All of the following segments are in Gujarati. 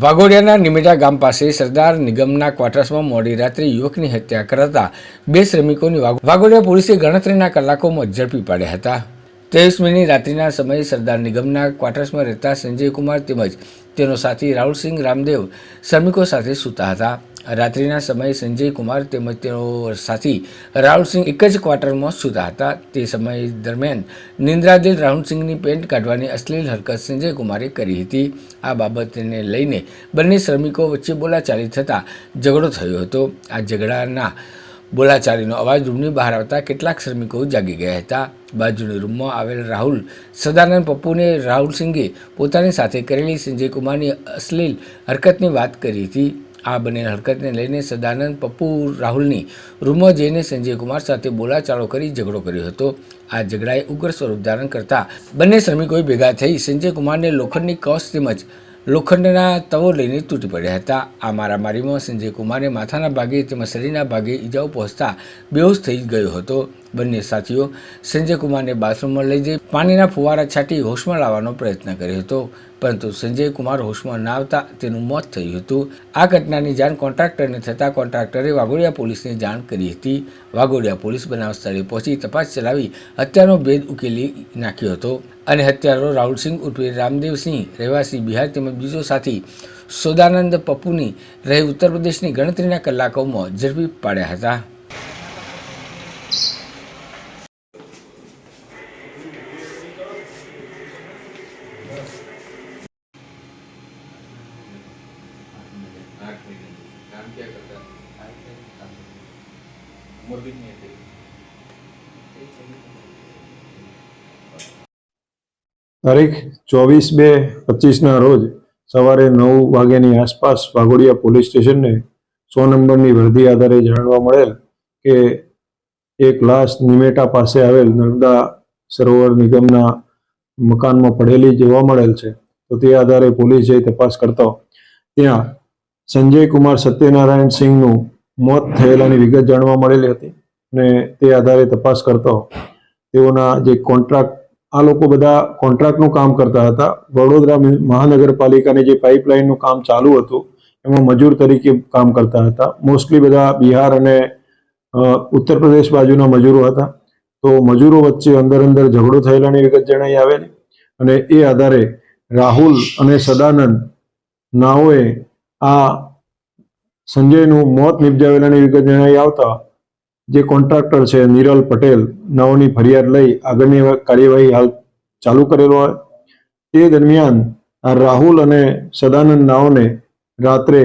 વાઘોડિયાના નિમિડા ગામ પાસે સરદાર નિગમના ક્વાર્ટર્સમાં મોડી રાત્રે યુવકની હત્યા કરાતા બે શ્રમિકોની વાઘ- વાઘોડિયા પોલીસે ગણતરીના કલાકોમાં ઝડપી પાડ્યા હતા. તેવીસમીની રાત્રિના સમયે સરદાર નિગમના ક્વાર્ટર્સમાં રહેતા સંજય કુમાર તેમજ તેનો સાથી રાહુલસિંહ રામદેવ શ્રમિકો સાથે સૂતા હતા. રાત્રિના સમયે સંજય કુમાર તેમજ તેઓ સાથી રાહુલસિંહ એક જ ક્વાર્ટરમાં સૂતા હતા. તે સમય દરમિયાન નિંદ્રાદિલ રાહુલસિંહની પેન્ટ કાઢવાની અશ્લીલ હરકત સંજય કુમારે કરી હતી. આ બાબતને લઈને બંને શ્રમિકો વચ્ચે બોલાચાલી થતાં ઝઘડો થયો હતો. આ ઝઘડાના બોલાચાલીનો અવાજ રૂમની બહાર આવતા કેટલાક શ્રમિકો જાગી ગયા હતા. બાજુની રૂમમાં આવેલ રાહુલ, સદાનંદ પપ્પુને રાહુલસિંહે પોતાની સાથે કરેલી સંજય કુમારની અશ્લીલ હરકતની વાત કરી હતી. આ બંને હરકતને લઈને સદાનંદ પપ્પુ રાહુલની રૂમમાં જઈને સંજય કુમાર સાથે બોલાચાળો કરી ઝઘડો કર્યો હતો. આ ઝઘડાએ ઉગ્ર સ્વરૂપ ધારણ કરતા બંને શ્રમિકોએ ભેગા થઈ સંજય કુમારને લોખંડની કૌશ તેમજ લોખંડના તવો લઈને તૂટી પડ્યા હતા. આ મારામારીમાં સંજય કુમારને માથાના ભાગે તેમજ શરીરના ભાગે ઈજાઓ પહોંચતા બેહોશ થઈ ગયો હતો. બંને સાથીઓ સંજય કુમારને બાથરૂમમાં લઈ જઈ પાણીના ફુવારા છાંટી હોશમાં લાવવાનો પ્રયત્ન કર્યો હતો. પરંતુ સંજય કુમાર હોશમાં ના આવતા તેનું મોત થયું હતું. આ ઘટનાની જાણ કોન્ટ્રાક્ટરને થતાં કોન્ટ્રાક્ટરે વાઘોડિયા પોલીસને જાણ કરી હતી. વાઘોડિયા પોલીસ બનાવ સ્થળે પહોંચી તપાસ ચલાવી હત્યાનો ભેદ ઉકેલી નાખ્યો હતો અને હત્યારો રાહુલસિંહ ઉર્ફે રામદેવસિંહ રહેવાસી બિહાર તેમજ બીજો સાથી સોદાનંદ પપ્પુની રહે ઉત્તર પ્રદેશની ગણતરીના કલાકોમાં ઝડપી પાડ્યા હતા. તારીખ ચોવીસ બે પચીસના રોજ સવારે નવ વાગ્યાની આસપાસ વાઘોડિયા પોલીસ સ્ટેશનને સો નંબરની વર્દી આધારે જાણવા મળેલ કે એક લાશ નિમેટા પાસે આવેલ નર્મદા સરોવર નિગમના મકાનમાં પડેલી જોવા મળેલ છે. તો તે આધારે પોલીસ તપાસ કરતો ત્યાં સંજય કુમાર સત્યનારાયણ સિંહનું મોત થયેલાની વિગત જાણવા મળેલી હતી અને તે આધારે તપાસ કરતો તેઓના જે કોન્ટ્રાક્ટ, આ લોકો બધા કોન્ટ્રાક્ટનું કામ કરતા હતા. વડોદરા મહાનગરપાલિકાની જે પાઇપલાઇનનું કામ ચાલુ હતું, એમાં મજૂર તરીકે કામ કરતા હતા. મોસ્ટલી બધા બિહાર અને ઉત્તર પ્રદેશ બાજુના મજૂરો હતા. તો મજૂરો વચ્ચે અંદર અંદર ઝઘડો થયેલાની વિગત જણાઈ આવેલી અને એ આધારે રાહુલ અને સદાનંદ નાઓએ આ સંજયનું મોત નિપજાવેલાની વિગત જણાવી આવતા જે કોન્ટ્રાક્ટર છે નિરલ પટેલ નાઓની ફરિયાદ લઈ આગળની કાર્યવાહી હાલ ચાલુ કરેલો હોય. તે દરમિયાન રાહુલ અને સદાનંદ નાઓને રાત્રે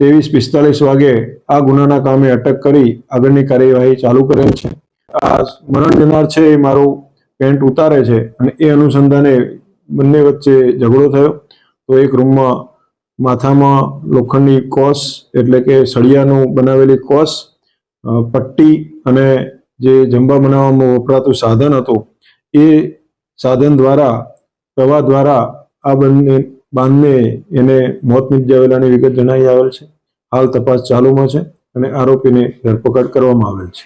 ત્રેવીસ પિસ્તાલીસ વાગે આ ગુનાના કામે અટક કરી આગળની કાર્યવાહી ચાલુ કરેલ છે. આ મરણ જનાર છે એ મારું પેન્ટ ઉતારે છે અને એ અનુસંધાને બંને વચ્ચે ઝઘડો થયો. તો એક રૂમમાં માથામાં લોખંડની કોસ એટલે કે સળિયાનું બનાવેલી કોસ પટ્ટી અને જે જંબા બનાવવામાં વપરાતું સાધન હતું, એ સાધન દ્વારા તવા દ્વારા આ બંને, બાંધને એને મોત નિપજાવેલાની વિગત જણાવી આવેલ છે. હાલ તપાસ ચાલુમાં છે અને આરોપીને ધરપકડ કરવામાં આવેલ છે.